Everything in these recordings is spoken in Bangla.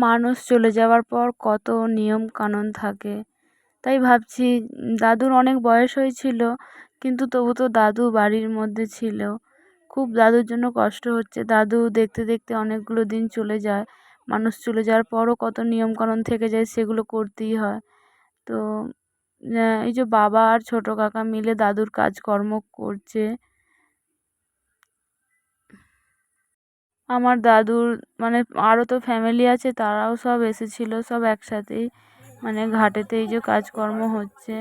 মানুষ চলে যাওয়ার পর কত নিয়ম কানুন থাকে। তাই ভাবছি, দাদুর অনেক বয়স হয়েছিল, কিন্তু তবু তো দাদু বাড়ির মধ্যে ছিল। খুব দাদুর জন্য কষ্ট হচ্ছে। দাদু দেখতে দেখতে অনেকগুলো দিন চলে যায়। মানুষ চলে যাওয়ার পরও কত নিয়মকানুন থেকে যায় সেগুলো করতেই হয়। তো এই যে বাবা আর ছোটো কাকা মিলে দাদুর কাজকর্ম করছে। আমার দাদুর মানে আরও তো ফ্যামিলি আছে, তারাও সব এসেছিল সব একসাথেই। মানে ঘাটেতে এই যে কাজকর্ম হচ্ছে।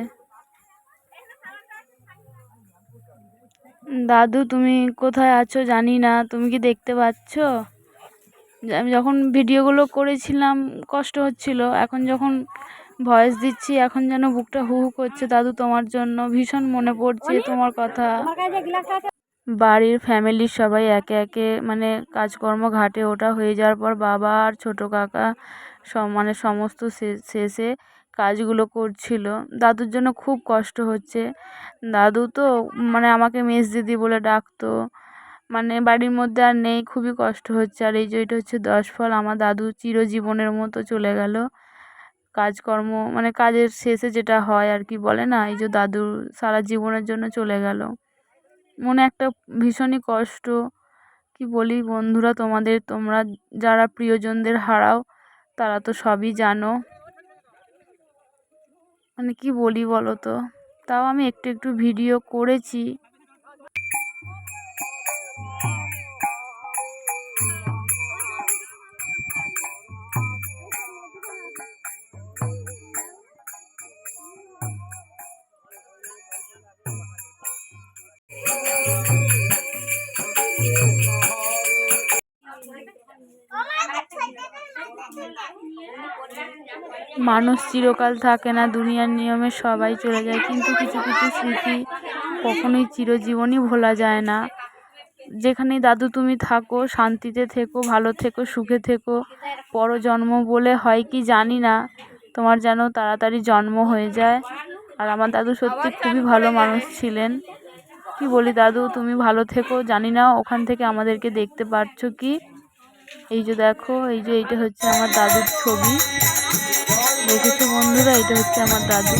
দাদু, তুমি কোথায় আছো জানি না, তুমি কি দেখতে পাচ্ছ? আমি যখন ভিডিওগুলো করেছিলাম, কষ্ট হচ্ছিল। এখন যখন ভয়েস দিচ্ছি, এখন যেন বুকটা হু হু করছে। দাদু, তোমার জন্য ভীষণ মনে পড়ছে তোমার কথা। বাড়ির ফ্যামিলির সবাই একে একে মানে কাজকর্ম ঘাটে ওঠা হয়ে যাওয়ার পর বাবা আর ছোটো কাকা সব মানে সমস্ত শেষে কাজগুলো করছিল। দাদুর জন্য খুব কষ্ট হচ্ছে। দাদু তো মানে আমাকে মেজ দিদি বলে ডাকতো। মানে বাড়ির মধ্যে আর নেই, খুবই কষ্ট হচ্ছে। আর এই যে এটা হচ্ছে দশ ফল, আমার দাদু চিরজীবনের মতো চলে গেল। কাজকর্ম মানে কাজের শেষে যেটা হয় আর কি বলে না, এই যে দাদু সারা জীবনের জন্য চলে গেল। মনে একটা ভীষণই কষ্ট। কি বলি বন্ধুরা তোমাদের, তোমরা যারা প্রিয়জনদের হারাও, তারা তো সবই জানো। মানে কি বলি বলো তো তাও আমি একটু একটু ভিডিও করেছি। মানুষ চিরকাল থাকে না, দুনিয়ার নিয়মে সবাই চলে যায়, কিন্তু কিছু কিছু স্মৃতি কখনোই চিরজীবনই ভোলা যায় না। যেখানেই দাদু তুমি থাকো, শান্তিতে থেকো, ভালো থেকো, সুখে থেকো, পরজন্ম বলে হয় কি জানি না, তোমার যেন তাড়াতাড়ি জন্ম হয়ে যায়। আর আমার দাদু সত্যি খুবই ভালো মানুষ ছিলেন। কি বলি দাদু, তুমি ভালো থেকো, জানি না ওখান থেকে আমাদেরকে দেখতে পারছ কি? এই যে দেখো, এই যে এইটা হচ্ছে আমার দাদুর ছবি। দেখেছ বন্ধুরা? এটা হচ্ছে আমার দাদু।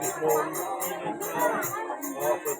control of the